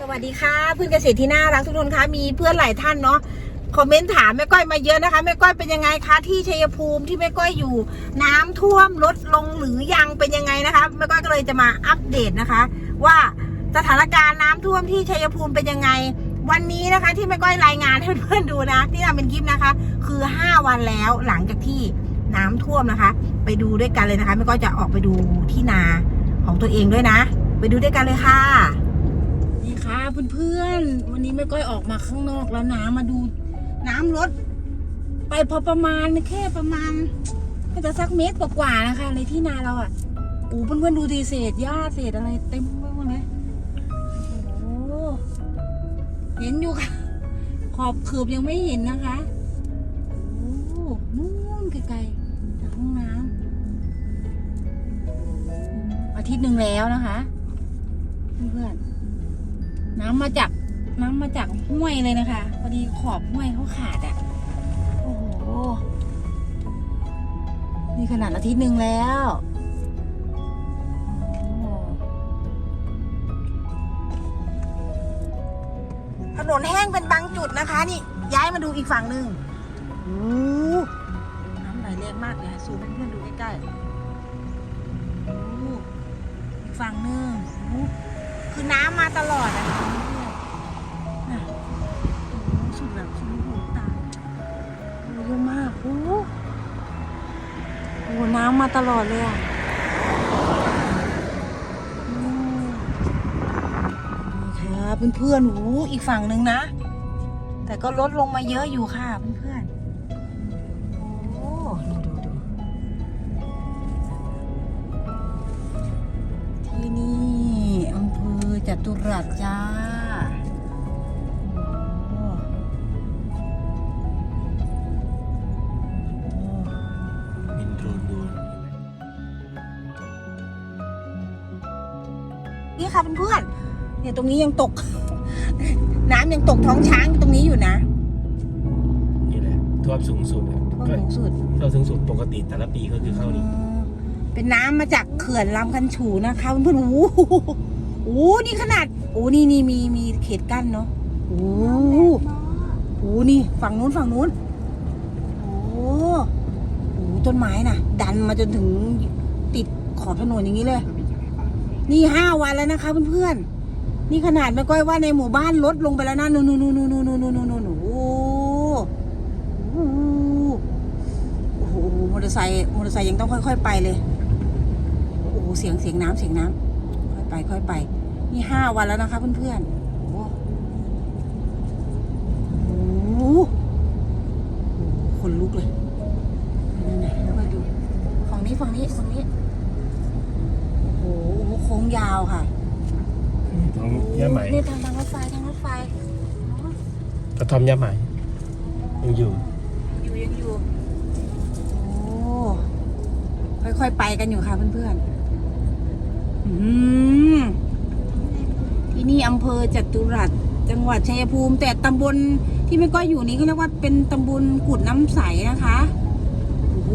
สวัสดีค่ะเพื่อนเกษตรที่น่ารักทุกคนคะมีเพื่อนหลายท่านเนาะคอมเมนต์ถามแม่ก้อยมาเยอะนะคะแม่ก้อยเป็นยังไงคะที่ชัยภูมิที่แม่ก้อยอยู่ น้ำท่วมลดลงหรือยังเป็นยังไงนะคะแม่ก้อยก็เลยจะมาอัปเดตนะคะ ว่าสถานการณ์น้ำท่วมที่ชัยภูมิเป็นยังไง วันนี้นะคะ ที่แม่ก้อยรายงานให้เพื่อนดูนะ ที่ทำเป็นคลิปนะคะ คือ 5 วันแล้วหลังจากที่น้ำท่วมนะคะ ไปดูด้วยกันเลยนะคะแม่ก้อยจะออกไปดูที่นาของตัวเองด้วยนะ ไปดูด้วยกันเลยค่ะ นี่ค่ะเพื่อนๆ วันนี้แม่ก้อยออกมาข้างนอกแล้วน้ำมาดูน้ำลดไปพอประมาณแค่ประมาณก็จะสักเมตรกว่าๆนะคะในที่นาเราอะโอ้เพื่อนๆดูดีเศษหญ้าเศษอะไรเต็มไปหมดเลยโอ้เห็นอยู่ค่ะ ขอบเขือบยังไม่เห็นนะคะโอ้นู่นไกลๆจากห้องน้ำอาทิตย์หนึ่งแล้วนะคะ เพื่อนๆ น้ำมาจากน้ำมาจากห้วยเลยนะคะ พอดีขอบห้วยเขาขาดอะ่ะ โอ้โห นี่ขนาดอาทิตย์หนึ่งแล้วถนนแห้งเป็นบางจุดนะคะ นี่ ย้ายมาดูอีกฝั่งหนึ่งโอ้น้ำไหลแรงมากเลยซูมให้เพื่อนๆดูใกล้ๆอีกฝั่งหนึ่ง คือน้ำมาตลอดอะค่ะน่ะโอ้โหสุดแบบสุดลูกหูตาโอ้เยอะมากโอ้โหโอ้โหน้ำมาตลอดเลยอะอืมนี่ค่ะเพื่อนๆโอ้โหอีกฝั่งหนึ่งนะ แต่ก็ลดลงมาเยอะอยู่ค่ะเพื่อนๆโอ้ดูดูดูที่นี่ จตุรัสจ้าโอ้โอ้บินโดรนดูนี่ค่ะเพื่อนๆเนี่ยตรงนี้ยังตก น้ำยังตกท้องช้างตรงนี้อยู่นะนี่แหละท่วมสูงสุดอะท่วมสูงสุดท่วมสูงสุดปกติแต่ละปีก็คือเข้านี่อืมเป็นน้ำมาจากเขื่อนลำคันฉูนะคะเพื่อนๆโอ้ โอ้นี่ขนาดโอ้นี่นี่มีมีเขตกั้นเนาะโอ้โหนี่ฝั่งนู้นฝั่งนู้นโอ้โหต้นไม้น่ะ ดันมาจนถึงติดขอบถนนอย่างนี้เลย นี่ห้าวันแล้วนะคะเพื่อนเพื่อนนี่ขนาดไม่ก้อยว่าในหมู่บ้านลดลงไปแล้วนะนู่นนู่นนู่นนู่นนู่นนู่นนู่นโอ้โหมอเตอร์ไซค์มอเตอร์ไซค์ยังต้องค่อย ๆ ไปเลย โอ้โหเสียงเสียงน้ำเสียงน้ำ ไปค่อยไป นี่ห้าวันแล้วนะคะเพื่อนๆโอ้โหโอ้โหคนลุกเลยนั่นๆแล้วมาดูฝั่งนี้ฝั่งนี้ฝั่งนี้โอ้โหโค้งยาวค่ะทางย่าไหมนี่ทางทางรถไฟทางรถไฟกระท่อมย่าไหมยังอยู่อยู่ยังอยู่โอ้ค่อยๆไปกันอยู่ค่ะเพื่อนๆอืม ที่นี่อำเภอจตุรัสจังหวัดชัยภูมิ แต่ตำบลที่ไม่ก้อยอยู่นี้เขาเรียกว่าเป็นตำบลกุดน้ำใสนะคะโอ้โห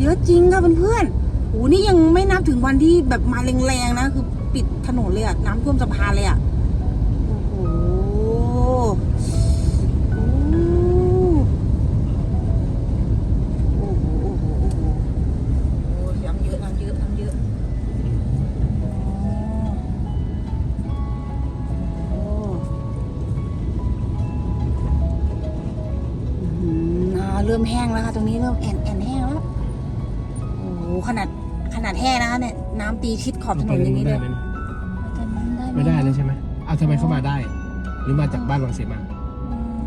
เยอะจริงค่ะเพื่อนๆโอ้นี่ยังไม่นับถึงวันที่แบบมาแรงๆนะ คือปิดถนนเลยอะน้ำท่วมสะพานเลยอะ เริ่มแห้งแล้วค่ะตรงนี้เริ่มแอนแอนแห้งแล้วโอ้โหขนาดขนาดแห้งนะคะเนี่ยน้ำตีชิดขอบถนนอย่างนี้เลยจะนั่งได้หไม่ได้เลยใช่ไหมเอาทำไมเข้ามาได้ หรือมาจากบ้านวังเสมาอืม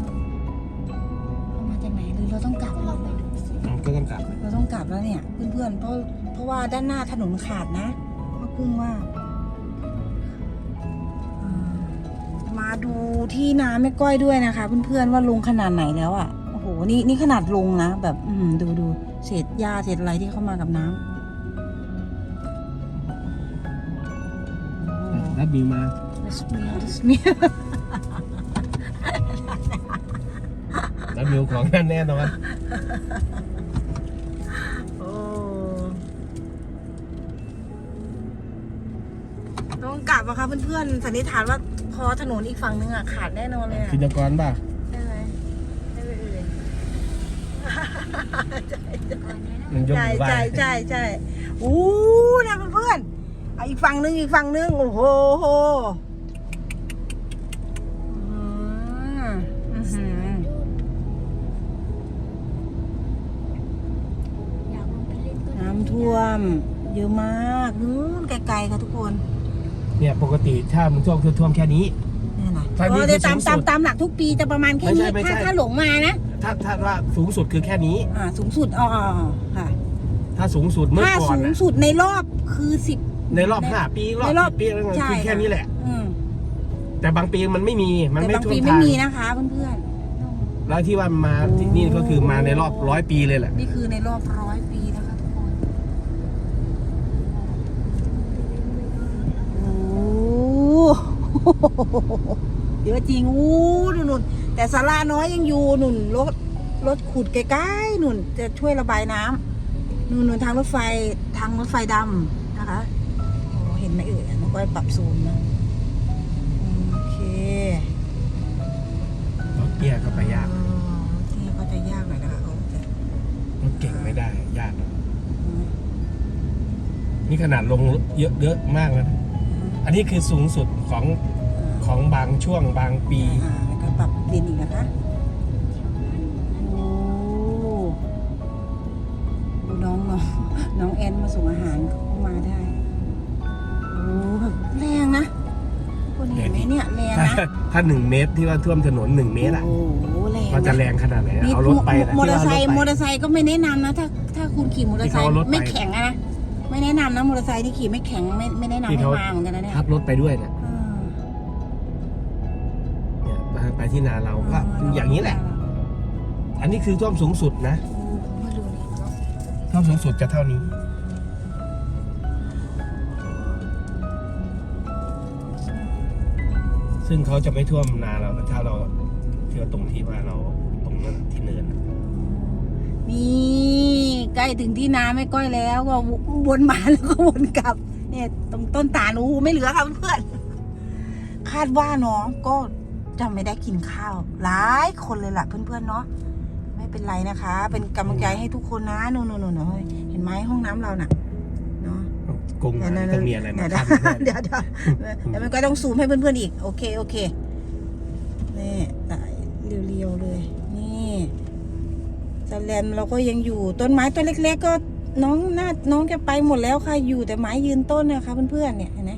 เอามาจากไหนหรือเราต้องกลับเราไปดูสิอ๋อก็ต้องกลับ เราต้องกลับแล้วเนี่ย เพื่อนๆเพราะเพราะว่าด้านหน้าถนนขาดนะพ่อกุ้งว่าอืมมาดูที่น้ำแม่ก้อยด้วยนะคะ เพื่อนๆว่าลงขนาดไหนแล้วอะโอ้โหนี่นี่ขนาดลงนะ แบบ อืมดูดูเศษหญ้าเศษอะไรที่เข้ามากับน้ำโอ้รับบิวมาสเมียสเมียรับบิวของนั่นแน่นอนโอ้ต้องกลับอะคะเพื่อนๆสันนิษฐานว่าพอถนนอีกฝั่งนึงอะขาดแน่นอนเลยอะพิจกรป่ะ ใช่ไหมใช่ไหมเอ่ย มันยกใช่มือไหว้ใช่ใช่ใช่อู้นะเพื่อนๆเอาอีกฝั่งนึงอีกฝั่งนึงโอ้โหโหอืมอื้อหืออยากลงไปเล่นก็น้ำท่วม เยอะมากนู้นไกลๆค่ะทุกคนเนี่ยปกติถ้ามันท่วมคือท่วมแค่นี้ นี่นะทางนี้เออเดี๋ยวคือตามสูงสุตามดตามหลักทุกปีจะประมาณแค่นี้ไม่ใช่ไม่ใช่ ถ้าถ้าหลงมานะ ถ้าถ้าว่าสูงสุดคือแค่นี้ อ่าสูงสุดอ๋ออ๋ออ๋อค่ะถ้าสูงสุดเมื่อถ้าก่อนสูงน่ะสุดในรอบคือสิบ ในรอบห้าปีรอบในรอบสิบปีอะไรเงี้ยใช่ คือแค่ค่ะนี้แหละ อืมแต่บางปีมันไม่มีมันแต่ไม่บางท่วปีมไม่ทางมีนะคะเพื่อนแล้วที่ว่ามาที่นี่ก็คือมาในรอบร้อยปีเลยแหละ ๆนี่คือในรอบร้อยปีนะคะทุกคนโอ้เยอะจริงอู้นู่นนู่น แต่ศาลาน้อยยังอยู่นุ่นรถรถขุดใกล้ๆนุ่นจะช่วยระบายน้ำนู่นนู่นทางรถไฟทางรถไฟดำนะคะโอ้เห็นไหมเอ่ยน้องก้อยปรับซูมนะโอเครถเตี้ยก็ไปยากอ๋อที่ก็จะยากหน่อยนะคะเขาจะรถเก่งไม่ได้ยากนี่ขนาดลงเยอะเยอะมากแล้วนะอันนี้คือสูงสุดของของบางช่วงบางปีอ่าแล้วก็ ปรับดินอีกนะคะโอ้ดูน้องน้องน้องแอนมาส่งอาหารเข้ามาได้โอ้แบบแรงนะคนเห็นไหมเนี่ยแรงถ้านะถ้าหนึ่งเมตรที่ว่าท่วมถนนหนึ่งเมตรอะโอ้โหแรงมันจะนะแรงขนาดไหนอะนี่เอารถไปนะมอเตอร์ไซค์ที่มอว่ารถเตอร์ไซค์ก็ไม่แนะนำนะ ถ้าถ้าคุณขี่มอเตอร์ไซที่ค์เขาเอารถไปไม่แข็งอะนะไม่แนะนำนะมอเตอร์ไซค์ที่ขี่ไม่แข็งไม่ไม่แนะนำที่ให้เขามาเหมือนกันนะเนี่ย ทับรถไปด้วยเนี่ย ที่นาเราก็อย่างนี้แหละ อันนี้คือท่วมสูงสุดนะท่วมสูงสุดจะเท่านี้ ซึ่งเขาจะไม่ท่วมนาเราถ้าเราที่ว่าตรงที่ว่าเราตรงนั้นที่เนินนี่ใกล้ถึงที่นาไม่ก้อยแล้วก็วนมาแล้วก็วนกลับ เนี่ยตรงต้นตาลโอ้ไม่เหลือค่ะเพื่อนคาดว่าน้องก็ จะไม่ได้กินข้าวหลายคนเลยล่ะเพื่อนๆเนาะไม่เป็นไรนะคะ เป็นกำลังใจให้ทุกคนนะนู่นๆๆเห็นไหมห้องน้ำเราน่ะเนาะกรงหมานี่ต้องมีอะไรมาเดี๋ยวทำเดี๋ยวเดี๋ยวเดี๋ยวมันก็ต้องซูมให้เพื่อนๆอีก โอเคโอเคนี่ตายเรียวๆเลย นี่สแลมเราก็ยังอยู่ต้นไม้ต้นเล็ก ๆ ก็น้องน่าน้องแกไปหมดแล้วค่ะอยู่แต่ไม้ยืนต้นนะคะเพื่อนๆเนี่ยเห็นไหม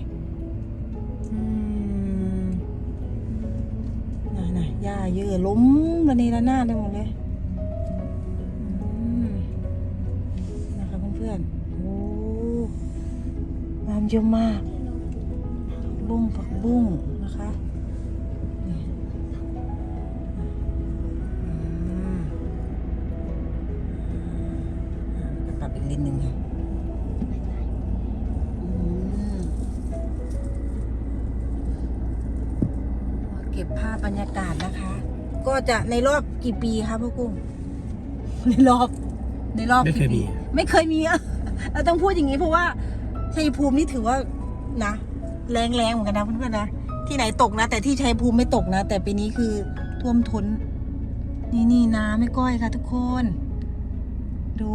ออล้มระเนระนาดเลยหมดเลยนะคะเพื่อนๆโอ้น้ำเยอะมาก บุ้งผักบุ้งนะคะ ก็จะในรอบกี่ปีคะพ่อกุ้งในรอบ ในรอบไม่เคยกี่ปีมี ไม่เคยมีอะ เราต้องพูดอย่างนี้เพราะว่าชัยภูมินี่ถือว่านะแรงแรงๆเหมือนกันนะเพื่อนๆนะที่ไหนตกนะ แต่ที่ชัยภูมิไม่ตกนะ แต่ปีนี้คือท่วมท้น นี่นี่น้ำไม่ก้อยค่ะทุกคน ดู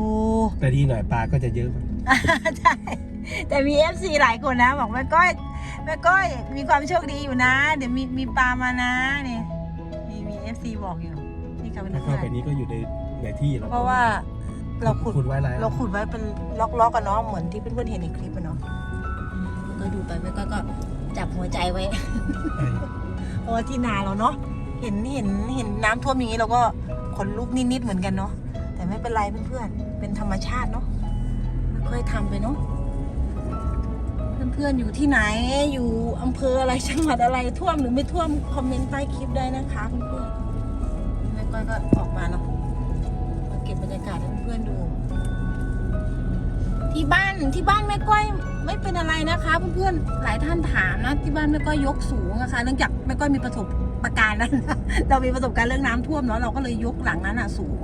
แต่ดีหน่อยปลาก็จะเยอะใช่แต่มีเอฟซีหลายคนนะ บอกแม่ก้อยแม่ก้อยมีความโชคดีอยู่นะ เดี๋ยวมีมีปลามานะนี่มีมีเอฟ ซีบอกอยู่นี่ค่ะเพื่ถ้าเข้าไปอนนี้ก็อยู่ในในที่เราๆเพราะว่าเราขุดขุดไว้แล้วเราขุดไว้เป็นล็อกๆกันเนาะเหมือนที่เพื่อนๆเห็นในคลิปอะเนาะก็ดูไปแม่ก้อยก็จับหัวใจไว้ เพราะว่าที่นาเราเนาะเห็นเห็นเห็นน้ำท่วมอย่างนี้เราก็ขนลุกนิดๆเหมือนกันเนาะแต่ไม่เป็นไรเพื่อนๆเป็นธรรมชาติเนาะค่อยๆทำไปเนาะ เพื่อนๆอยู่ที่ไหนอยู่อำเภออะไรจังหวัดอะไรท่วมหรือไม่ท่วมคอมเมนต์ใต้คลิปได้นะคะเพื่อนๆแม่ก้อยก็ออกมาเนาะมาเก็บบรรยากาศให้เพื่อนๆดู ที่บ้านที่บ้านแม่ก้อยไม่เป็นอะไรนะคะเพื่อนๆหลายท่านถามนะที่บ้านแม่ก้อยยกสูงนะคะเนื่องจากแม่ก้อยมีประสบประการณ์แล้นเรามีประสบการณ์เรื่องน้ำท่วมเนาะเราก็เลยยกหลังนั้นอะสูง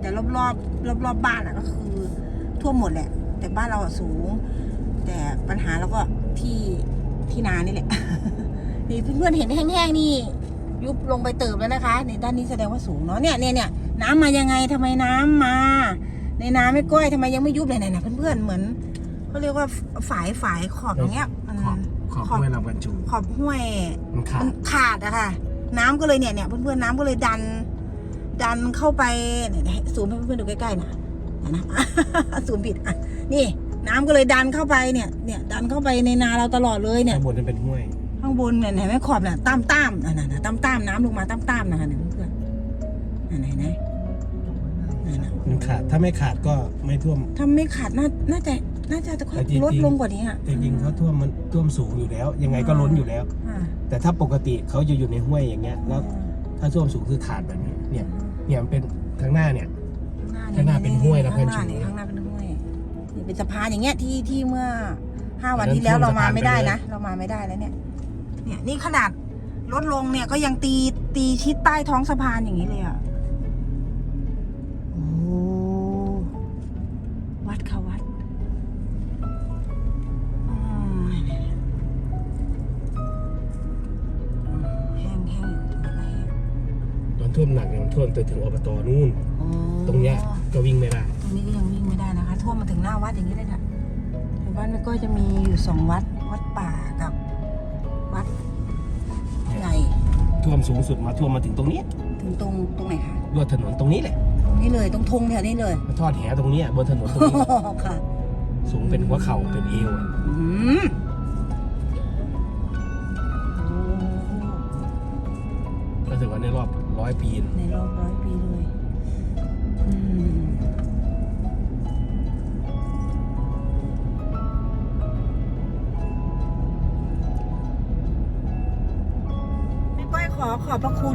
แต่รอบๆรอบรอบๆบ้านอะก็คือท่วมหมดแหละ แต่บ้านเราอะสูง แต่ปัญหาเราก็ที่ที่นานี่แหละ นี่เพื่อนๆเห็นแห้งๆนี่ ยุบลงไปเติบแล้วนะคะนี่ด้านนี้แสดงว่าสูงเนาะเนี่ยเนี่ยเนี่ยน้ำมายังไงทำไมน้ำมา ในน้ำไม่ก้อยทำไมยังไม่ยุบเลยเนี่ยเพื่อนๆเหมือนเขาเรียกว่าฝายฝายขอบอย่างเงี้ยมันขอบขอบห้วยลำกันจูขอบห้วยมันขามัดนขาดอะค่ะ น้ำก็เลยเนี่ยเนี่ยเพื่อนๆน้ำก็เลยดัน ดันเข้าไปเนี่ยให้ซูมให้เพื่อนๆดูใกล้ๆนะนะซูมผิดอะนี่ น้ำก็เลยดันเข้าไปเนี่ยเนี่ยดันเข้าไปในนาเราตลอดเลยเนี่ยข้างบนนั้นเป็นห้วย ข้างบนเนี่ยเห็นไหมขอบเนี่ยตามตามๆน่ะน่ะตามตามๆน้ำลงมาตามตามๆนะคะเนี่ยเพื่อนๆนั่นไหนไหนนั่นน่ะมันขาดถ้าไม่ขาดก็ไม่ท่วม ถ้าไม่ขาดน่าน่าจะน่าจะค่อยแต่จริงๆลดลงกว่านี้อะแต่จริงๆเขาท่วมมันท่วมสูงอยู่แล้ว ยังไงก็ล้นอยู่แล้วอ่าแต่ถ้าปกติเขาจะอยู่ในห้วยอย่างเงี้ย แล้ว ถ้าท่วมสูงคือขาดแบบนี้ เนี่ย เนี่ยมันเป็นข้างหน้าเนี่ยข้างหน้าเป็นห้วยแล้วข้างหเพื่น้าอนเนี่ยชูข้างหน้าเป็นห้วยนี่ เป็นสะพานอย่างเงี้ยที่ที่เมื่อห้าวันอันนั้นที่แล้วท่วมเรามาสะพานไม่ได้ไปเลยนะเรามาไม่ได้แล้วเนี่ย เนี่ยนี่ขนาดลดลงเนี่ยก็ยังตีตีชิดใต้ท้องสะพานอย่างนี้เลยอะ ตอนท่วมหนักเนี่ยมันท่วมไปถึงอบตนู่น อ๋อตรงเนี้ยก็วิ่งไม่ได้ตรงนี้ก็ยังวิ่งไม่ได้นะคะ ท่วมมาถึงหน้าวัดอย่างนี้เลยค่ะในบ้านแม่ก็จะมีอยู่สองวัด วัดป่ากับวัดใหญ่ท่วมสูงสุดมาท่วมมาถึงตรงนี้ถึงตรงตรงไหนคะลวดถนนตรงนี้แหละตรงนี้เลยตรงธงแถวนี้เลยมาทอดแหตรงเนี้ยบนถนนตรงนี้ ค่ะ สูงเป็นหัวเข่าเป็นเอวอะอืม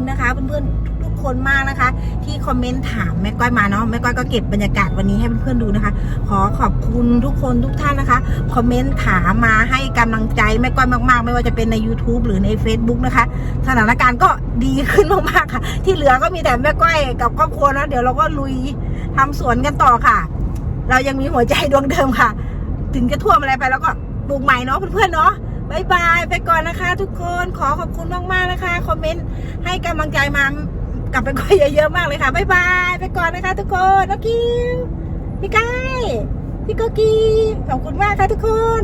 นะคะเพื่อนๆทุกคนมากนะคะ ที่คอมเมนต์ถามแม่ก้อยมาเนาะแม่ก้อยก็เก็บบรรยากาศวันนี้ให้เพื่อนๆดูนะคะ ขอขอบคุณทุกคนทุกท่านนะคะคอมเมนต์ถามมาให้กำลังใจแม่ก้อยมากๆ ไม่ว่าจะเป็นใน YouTube หรือใน Facebook นะคะ สถานการณ์ก็ดีขึ้นมากๆค่ะ ที่เหลือก็มีแต่แม่ก้อยกับครอบครัวนะเดี๋ยวเราก็ลุยทำสวนกันต่อค่ะ เรายังมีหัวใจดวงเดิมค่ะ ถึงจะท่วมอะไรไปแล้วก็ปลูกใหม่เนาะเพื่อนๆเนาะ บายบายไปก่อนนะคะ ทุกคนขอขอบคุณมากๆนะคะ คอมเมนต์ให้กำลังใจมากลับไปก่อนเยอะๆมากเลยค่ะบายบายไปก่อนนะคะ ทุกคนน้องกิวพี่ก้ายพี่โกกีขอบคุณมากค่ะทุกคน